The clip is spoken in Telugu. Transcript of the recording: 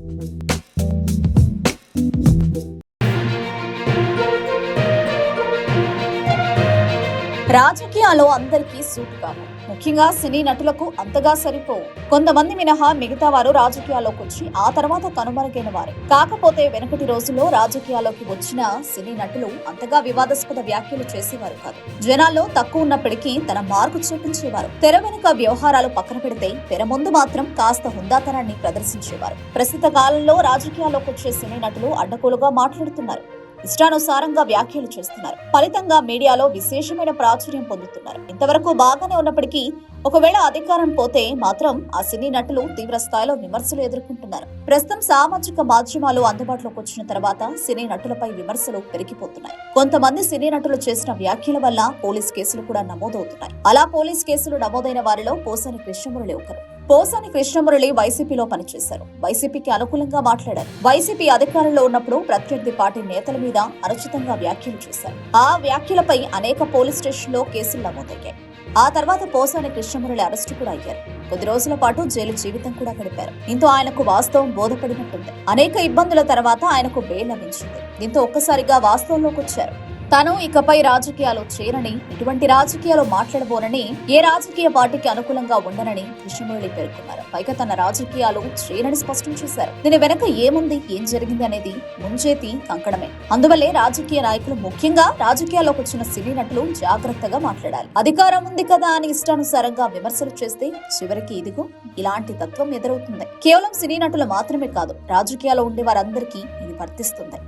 Thank you. రాజకీయాలు అందరికీ సూట్ కావు ముఖ్యంగా సినీ నటులకు అంతగా సరిపోవు. కొంతమంది మినహా మిగతా వారు రాజకీయాల్లోకి వచ్చి ఆ తర్వాత కనుమరుగైన వారే. కాకపోతే వెనకటి రోజుల్లో రాజకీయాల్లోకి వచ్చిన సినీ నటులు అంతగా వివాదాస్పద వ్యాఖ్యలు చేసేవారు కాదు. జనాల్లో తక్కువ ఉన్నప్పటికీ తన మార్కు చూపించేవారు. తెర వెనుక వ్యవహారాలు పక్కన పెడితే తెర ముందు మాత్రం కాస్త హుందాతనాన్ని ప్రదర్శించేవారు. ప్రస్తుత కాలంలో రాజకీయాల్లోకి వచ్చే సినీ నటులు అడ్డకోలుగా మాట్లాడుతున్నారు. ఇష్టానుసారంగా వ్యాఖ్యలు చేస్తున్నారు. ఫలితంగా మీడియాలో విశేషమైన ప్రాచుర్యం పొందుతున్నారు. ఇంతవరకు బాగానే ఉన్నప్పటికీ ఒకవేళ అధికారం పోతే మాత్రం ఆ సినీ నటులు తీవ్ర స్థాయిలో విమర్శలు ఎదుర్కొంటున్నారు. ప్రస్తుతం సామాజిక మాధ్యమాలు అందుబాటులోకి వచ్చిన తర్వాత సినీ నటులపై విమర్శలు పెరిగిపోతున్నాయి. కొంతమంది సినీ నటులు చేసిన వ్యాఖ్యల వల్ల పోలీస్ కేసులు కూడా నమోదవుతున్నాయి. అలా పోలీస్ కేసులు నమోదైన వారిలో పోసాని కృష్ణమురళి ఒకరు పోసాని కృష్ణమురళి వైసీపీలో పనిచేశారు. వైసీపీకి అనుకూలంగా మాట్లాడారు. వైసీపీ అధికారంలో ఉన్నప్పుడు ప్రత్యర్థి పార్టీ నేతల మీద అనుచితంగా వ్యాఖ్యలు చేశారు. ఆ వ్యాఖ్యలపై అనేక పోలీస్ స్టేషన్లో కేసులు నమోదయ్యాయి. ఆ తర్వాత పోసాని కృష్ణమురళి అరెస్టు కూడా అయ్యారు. కొద్ది రోజుల పాటు జైలు జీవితం కూడా గడిపారు. దీంతో ఆయనకు వాస్తవం బోధపడినట్టుంది. అనేక ఇబ్బందుల తర్వాత ఆయనకు బెయిల్ లభించింది. దీంతో ఒక్కసారిగా వాస్తవంలోకి వచ్చారు. తను ఇకపై రాజకీయాలు చేరని ఇటువంటి రాజకీయాలు మాట్లాడబోనని ఏ రాజకీయ పార్టీకి అనుకూలంగా ఉండనని కృష్ణమురళి పేర్కొన్నారు. పైగా తన రాజకీయాలు చేరని స్పష్టం చేశారు. దీని వెనక ఏముంది? ఏం జరిగింది అనేది ముంచేతి కంకణమే. అందువల్లే రాజకీయ నాయకులు ముఖ్యంగా రాజకీయాల్లోకి వచ్చిన సినీ నటులు జాగ్రత్తగా మాట్లాడాలి. అధికారం ఉంది కదా అని ఇష్టానుసారంగా విమర్శలు చేస్తే చివరికి ఇదిగో ఇలాంటి తత్వం ఎదురవుతుంది. కేవలం సినీ నటులు మాత్రమే కాదు రాజకీయాల్లో ఉండే వారందరికీ ఇది వర్తిస్తుంది.